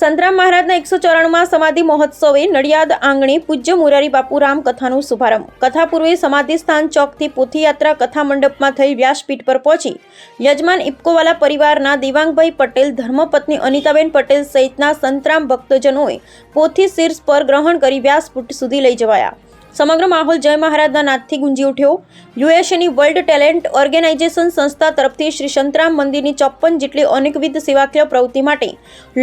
સંતરામ મહારાજના એકસો ચોરાણુંમાં સમાધિ મહોત્સવે નડિયાદ આંગણે પૂજ્ય મુરારી બાપુ રામ કથાનો શુભારંભ. કથા પૂર્વે સમાધિ સ્થાન ચોકથી પોથીયાત્રા કથા મંડપમાં થઈ વ્યાસપીઠ પર પહોંચી યજમાન ઇપકોવાલા પરિવારના દિવાંગભાઈ પટેલ, ધર્મપત્ની અનિતાબેન પટેલ સહિતના સંતરામ ભક્તજનોએ પોથી શીર્ષ પર ગ્રહણ કરી વ્યાસપીઠ સુધી લઈ જવાયા. સમગ્ર માહોલ જય મહારાજના નાદથી ગુંજી ઉઠ્યો. યુએસએની વર્લ્ડ ટેલેન્ટ ઓર્ગેનાઇઝેશન સંસ્થા તરફથી શ્રી સંતરામ મંદિરની ચોપ્પન જેટલી અનેકવિધ સેવાકીય પ્રવૃત્તિ માટે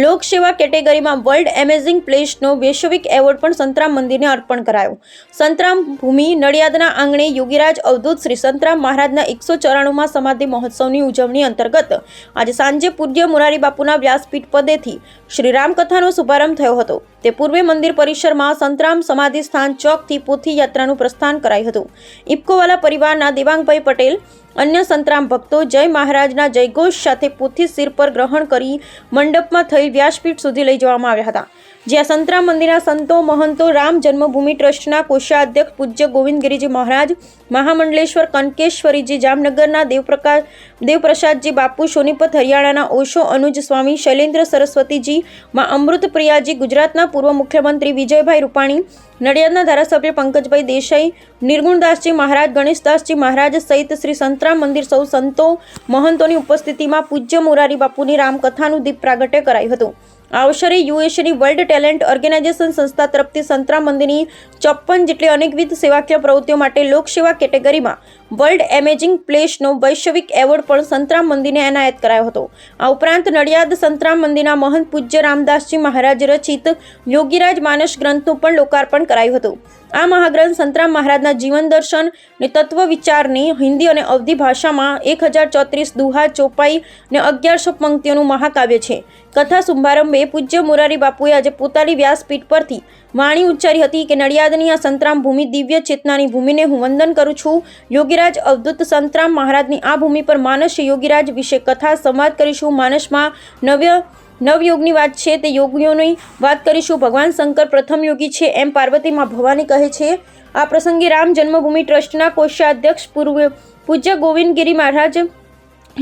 લોકસેવા કેટેગરીમાં વર્લ્ડ એમેઝિંગ પ્લેસનો વૈશ્વિક એવોર્ડ પણ સંતરામ મંદિરને અર્પણ કરાયો. સંતરામ ભૂમિ નડિયાદના આંગણે યોગીરાજ અવધૂત શ્રી સંતરામ મહારાજના એકસો ચોરાણુંમાં સમાધિ મહોત્સવની ઉજવણી અંતર્ગત આજે સાંજે પૂજ્ય મુરારી બાપુના વ્યાસપીઠ પદેથી શ્રી રામકથાનો શુભારંભ થયો હતો. તે પૂર્વે મંદિર પરિસરમાં સંતરામ સમાધિ સ્થાન ચોકથી પોથી યાત્રાનું પ્રસ્થાન કરાયું હતું. ઇપકોવાલા પરિવારના દેવાંગભાઈ પટેલ અન્ય સંતરામ ભક્તો જય મહારાજના જયઘોષ સાથે પોથી શિર પર ગ્રહણ કરી મંડપમાં થઈ વ્યાસપીઠ સુધી લઈ જવામાં આવ્યા હતા. જ્યાં સંતરામ મંદિરના સંતો, મહંતો, રામ જન્મભૂમિ ટ્રસ્ટના કોષાધ્યક્ષ પૂજ્ય ગોવિંદગીરીજી મહારાજ, મહામંડલેશ્વર કનકેશ્વરીજી, જામનગરના દેવપ્રકાશ, દેવપ્રસાદજી બાપુ, સોનીપત હરિયાણાના ઓશો અનુજ સ્વામી, શૈલેન્દ્ર સરસ્વતીજી, માં અમૃત પ્રિયાજી ગુજરાતના પૂર્વ મુખ્યમંત્રી વિજયભાઈ રૂપાણી નડિયાદના ધારાસભ્ય પંકજભાઈ દેસાઈ, નિર્ગુણદાસજી મહારાજ, ગણેશદાસજી મહારાજ સહિત શ્રી સંતરામ મંદિર સૌ સંતો મહંતોની ઉપસ્થિતિમાં પૂજ્ય મોરારી બાપુની રામકથાનું દીપ પ્રાગટ્ય કરાયું હતું. આ અવસરે યુએસએની વર્લ્ડ ટેલેન્ટ ઓર્ગેનાઇઝેશન સંસ્થા તરફથી સંતરામ મંદિરની ચોપ્પન જેટલી અનેકવિધ સેવાકીય પ્રવૃત્તિઓ માટે લોકસેવા કેટેગરીમાં વર્લ્ડ એમેજિંગ પ્લેસનો વૈશ્વિક એવોર્ડ પણ સંતરામ મંદિરને એનાયત કરાયો હતો. આ ઉપરાંત નડિયાદ સંતરામ મંદિરના મહંત પૂજ્ય રામદાસજી મહારાજ રચિત યોગીરાજ માનસ ગ્રંથનું પણ લોકાર્પણ કરાયું હતું. આ મહાગ્રંથ સંતરામ મહારાજના જીવન દર્શન ને તત્વ વિચારની હિન્દી અને અવધી ભાષામાં એક હજાર ચોત્રીસ દુહા ચોપાઈ ને અગિયારસો પંક્તિઓનું મહાકાવ્ય છે. કથા શુભારંભે પૂજ્ય મુરારી બાપુએ આજે પોતાની વ્યાસપીઠ પરથી વાણી ઉચ્ચારી હતી કે, નડિયાદની આ સંતરામ ભૂમિ દિવ્ય ચેતનાની ભૂમિને હું વંદન કરું છું. યોગીરાજ અવધૂત સંતરામ મહારાજની આ ભૂમિ પર માનસ યોગીરાજ વિશે કથા સંવાદ કરીશું. માનસમાં નવ્ય નવયોગની વાત છે, તે યોગીઓની વાત કરીશું. ભગવાન શંકર પ્રથમ યોગી છે એમ પાર્વતીમાં ભવાની કહે છે. આ પ્રસંગે રામ જન્મભૂમિ ટ્રસ્ટના કોષાધ્યક્ષ પૂર્વ પૂજ્ય ગોવિંદગીરી મહારાજ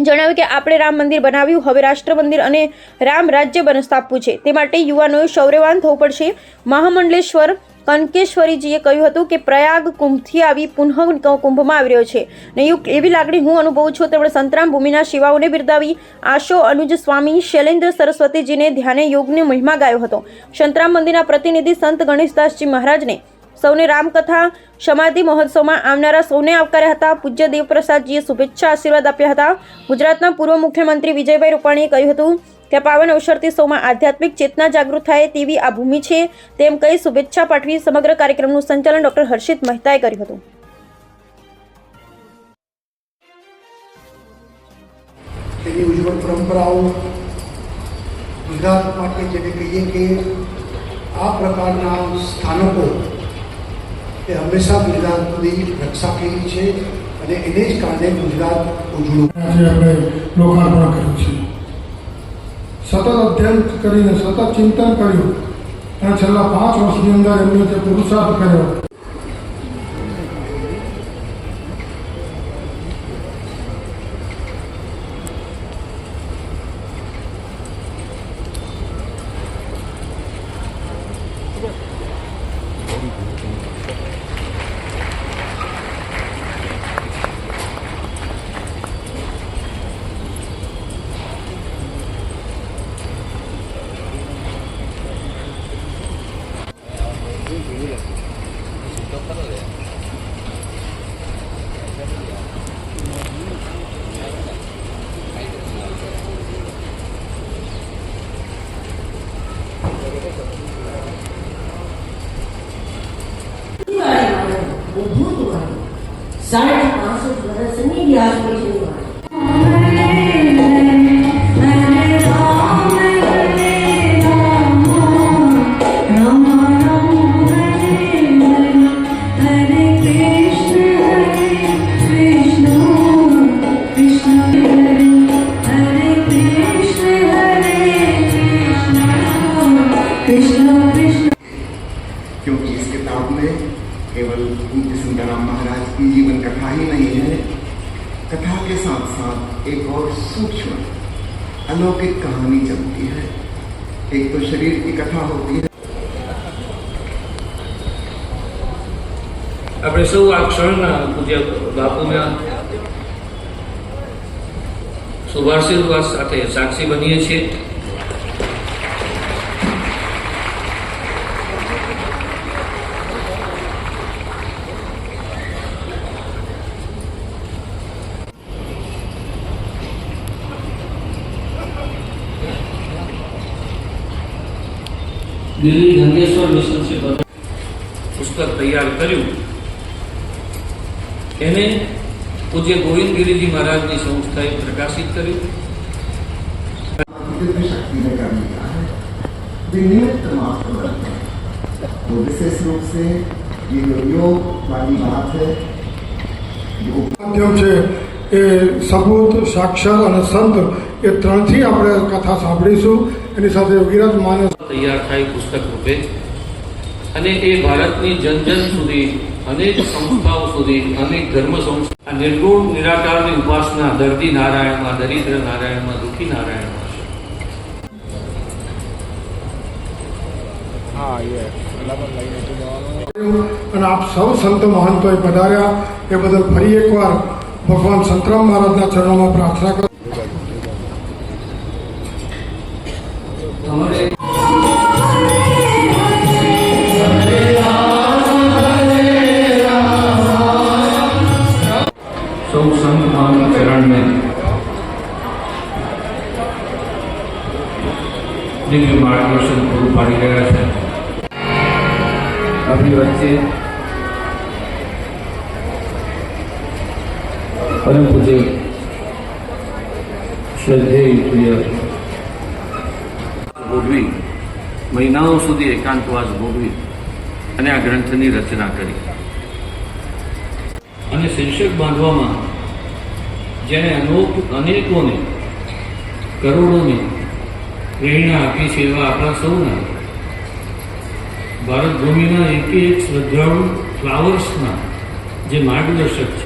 જણાવ્યું કે, આપણે રામ મંદિર બનાવ્યું, હવે રાષ્ટ્ર મંદિર અને રામ રાજ્ય સ્થાપવું છે. તે માટે યુવાનોએ શૌર્યવાન થવું પડશે. મહામંડલેશ્વર કનકેશ્વરીજીએ કહ્યું હતું કે પ્રયાગ કુંભથી આવી પુનઃ કુંભમાં આવી રહ્યો છે. ને એવી લાગણી હું અનુભવું છું, તેમણે સંતરામ ભૂમિના શિવાઓને બિરદાવી આશો અનુજ સ્વામી શૈલેન્દ્ર સરસ્વતીજીને ધ્યાને યોગને મહિમા ગાયો હતો. સંતરામ મંદિરના પ્રતિનિધિ સંત ગણેશદાસજી મહારાજને સૌને રામકથા, સમાધિ મહોત્સવમાં આવનારા સૌને આવકાર્યા હતા. પૂજ્ય દેવપ્રસાદજીએ શુભેચ્છા આશીર્વાદ આપ્યા હતા. ગુજરાતના પૂર્વ મુખ્યમંત્રી વિજયભાઈ રૂપાણીએ કહ્યું હતું કે પાવન અવસરથી સૌમાં આધ્યાત્મિક ચેતના જાગૃત થાય તેવી આ ભૂમિ છે તેમ કહી શુભેચ્છા પાઠવી સમગ્ર કાર્યક્રમનું સંચાલન ડોક્ટર હર્ષિત મહેતાએ કર્યું હતું. તેની ઉજ્જવળ પરંપરાઓ ગુજરાત માટે જેને કહીએ કે આ પ્રકારના સ્થાનકો એ હંમેશા ગુજરાતની રક્ષા કરી છે અને એને જ કારણે ગુજરાત ઉજળું આજે આપણે લોકાર્પણ કર્યું છે. સતત અધ્યયન કરીને સતત ચિંતન કર્યું અને છેલ્લા પાંચ વર્ષની અંદર એમને જે પુરુષાર્થ કર્યો अलौकिक कहानी चलती है एक तो शरीर की कथा होती है આપણે સૌ આ ક્ષણના પૂજ્ય બાપુના શુભાશીર્વાદ સાથે સાક્ષી બનીએ છીએ દિલ્હી ગંગેશ્વર મિશન પુસ્તક તૈયાર કર્યું એને પૂજ્ય ગોવિંદગીરીજી મહારાજની સંસ્થાએ પ્રકાશિત કર્યું दिव्य शक्ति ने कर लिया है विनियुक्त मात्र बनते हैं तो विशेष रूप से ये जो योग वाली बात है जो માધ્યમ છે એ સબૂત સાક્ષર અને સંત એ ત્રણથી આપણે કથા સાંભળીશું એની સાથે યોગીરાજ માનસ તૈયાર થાય પુસ્તક રૂપે. અને એ ભારતની જન જન સુધી અનેક સંસ્થાઓ સુધી અનેક ધર્મ સંસ્થા નિર્ગુણ નિરાકારની ઉપાસના દર્દી નારાયણમાં દરિદ્ર નારાયણમાં દુઃખી નારાયણમાં છે. અને આપ સૌ સંત મહંતોએ પધાર્યા. એ બદલ ફરી એકવાર ભગવાન સંતરામ મહારાજના ચરણોમાં પ્રાર્થના કરું. સૌ સંત મહાન ચરણને દિવ્ય માર્ગદર્શન પૂરું પાડી રહ્યા છે. આપણી વચ્ચે પરમ પૂજ્ય શ્રદ્ધેય ભોગવી મહિનાઓ સુધી એકાંતવાસ ભોગવી અને આ ગ્રંથની રચના કરી. અને શીર્ષક બાંધવામાં જેણે અનોક અનેકોને, કરોડોને પ્રેરણા આપી છે એવા આપણા સૌના. ભારત ભૂમિના એક એક શ્રદ્ધાળુ ફ્લાવર્સના જે માર્ગદર્શક છે.